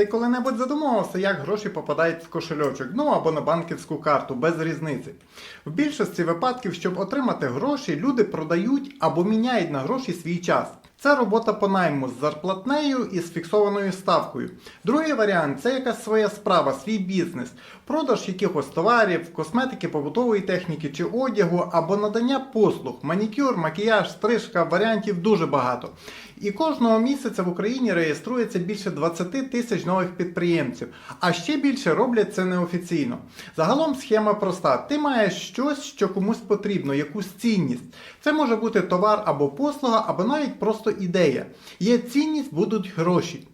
ти коли-небудь задумувався, як гроші попадають в кошельочок, ну або на банківську карту, без різниці. В більшості випадків, щоб отримати гроші, люди продають або міняють на гроші свій час. Це робота по найму з зарплатнею і з фіксованою ставкою. Другий варіант це якась своя справа, свій бізнес, продаж якихось товарів, косметики, побутової техніки чи одягу, або надання послуг, манікюр, макіяж, стрижка, варіантів дуже багато. І кожного місяця в Україні реєструється більше 20 тисяч нових підприємців, а ще більше роблять це неофіційно. Загалом схема проста: ти маєш щось, що комусь потрібно, якусь цінність. Це може бути товар або послуга, або навіть просто ідея. Є цінність, будуть гроші.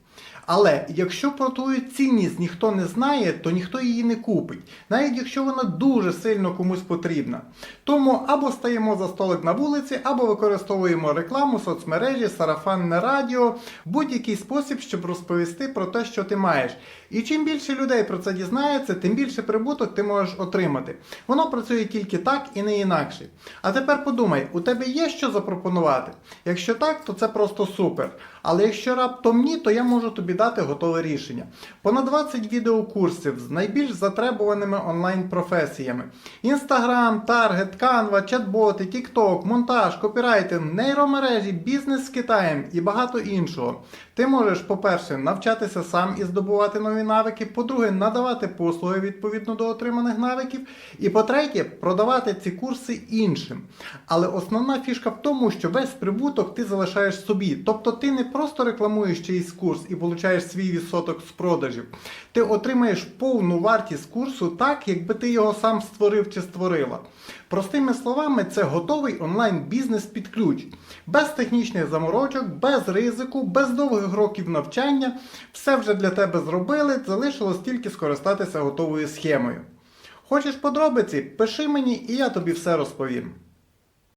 Але якщо про твою цінність ніхто не знає, то ніхто її не купить, навіть якщо вона дуже сильно комусь потрібна. Тому або стаємо за столик на вулиці, або використовуємо рекламу, соцмережі, сарафанне радіо, будь-який спосіб, щоб розповісти про те, що ти маєш. І чим більше людей про це дізнається, тим більше прибуток ти можеш отримати. Воно працює тільки так і не інакше. А тепер подумай, у тебе є що запропонувати? Якщо так, то це просто супер. Але якщо раптом ні, то я можу тобі дати готове рішення. Понад 20 відеокурсів з найбільш затребуваними онлайн-професіями: Інстаграм, Таргет, Canva, чат-боти, TikTok, монтаж, копірайтинг, нейромережі, бізнес з Китаєм і багато іншого. Ти можеш, по-перше, навчатися сам і здобувати нові навики, по-друге, надавати послуги відповідно до отриманих навиків, і по-третє, продавати ці курси іншим. Але основна фішка в тому, що весь прибуток ти залишаєш собі. Тобто ти не просто рекламуєш чийсь курс і получаєш свій відсоток з продажів. Ти отримаєш повну вартість курсу так, якби ти його сам створив чи створила. Простими словами, це готовий онлайн-бізнес під ключ. Без технічних заморочок, без ризику, без довгих років навчання. Все вже для тебе зробили, залишилось тільки скористатися готовою схемою. Хочеш подробиці? Пиши мені і я тобі все розповім.